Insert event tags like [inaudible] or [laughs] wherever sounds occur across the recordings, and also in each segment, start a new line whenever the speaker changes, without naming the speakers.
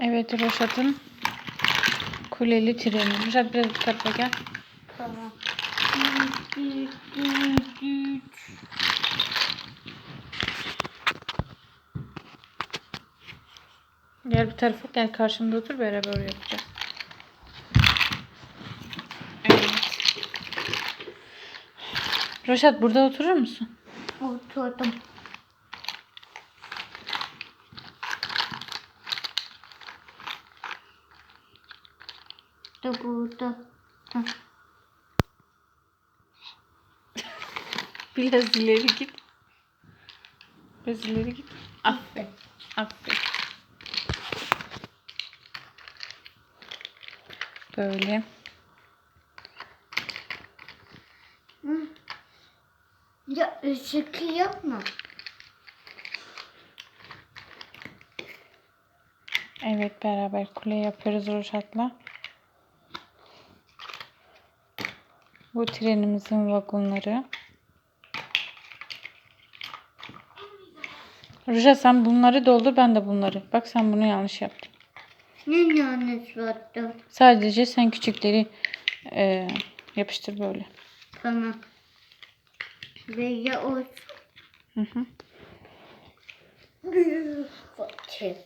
Evet Roşat'ın kuleli treni. Roşat biraz bu tarafa gel.
Tamam.
Gel bu tarafa gel karşımda otur beraber yapacağız. Evet. Roşat burada oturur musun?
Oturdum. Da burada. Hı. [laughs]
Biraz ileri git. Biraz ileri git. Aferin. Aferin. Böyle.
Ya ışık yok mu?
Evet beraber kule yapıyoruz Roşat'la. Bu trenimizin vagonları. Roşat sen bunları doldur ben de bunları. Bak sen bunu yanlış yaptın.
Ne yanlış vardı?
Sadece sen küçükleri e, yapıştır böyle.
Tamam. Ve ya o
Hı hı.
Fakir.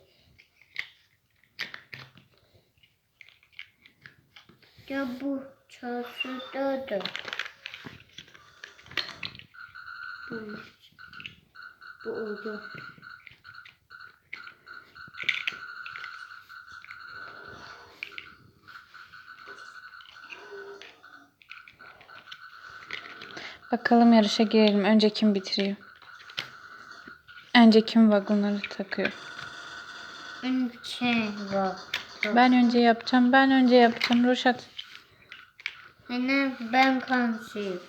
Ya bu da. Bu, bu oldu.
Bakalım yarışa girelim. Önce kim bitiriyor? Önce kim vagonları takıyor?
Önce var.
Ben önce yapacağım. Ben önce yapacağım. Roşat.
Hani ben kansıyım.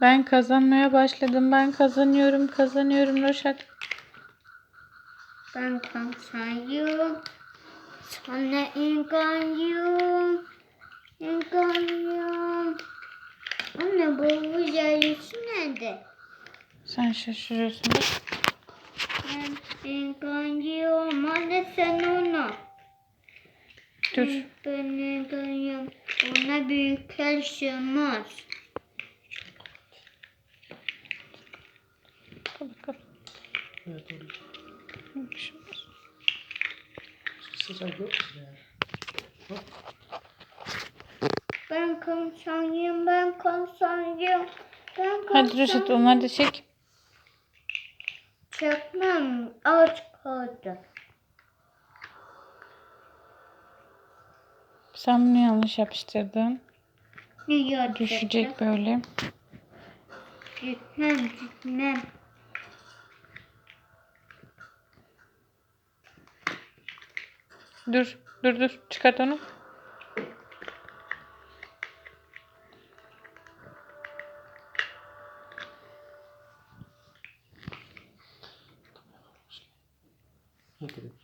Ben kazanmaya başladım. Ben kazanıyorum. Kazanıyorum Roşat.
Ben kansayım. Sonra inganıyorum. İnganıyorum. Anne bu yarışı nerede?
Sen şaşırıyorsun.
Ben inganıyorum. Anne sen ona.
Dur.
Ben inganıyorum. Ona büyükler sığmaz.
Evet
olmaz.
Sıcak yok?
Ben kansayım. Ben. Ben
Hadi Roşat onları da çek.
Çekmem. Aç kaldı.
Sen bunu yanlış yapıştırdın.
Yapacak?
Düşecek böyle.
Gitmem gitmem.
Dur. Dur dur. Çıkart onu.
Hadi.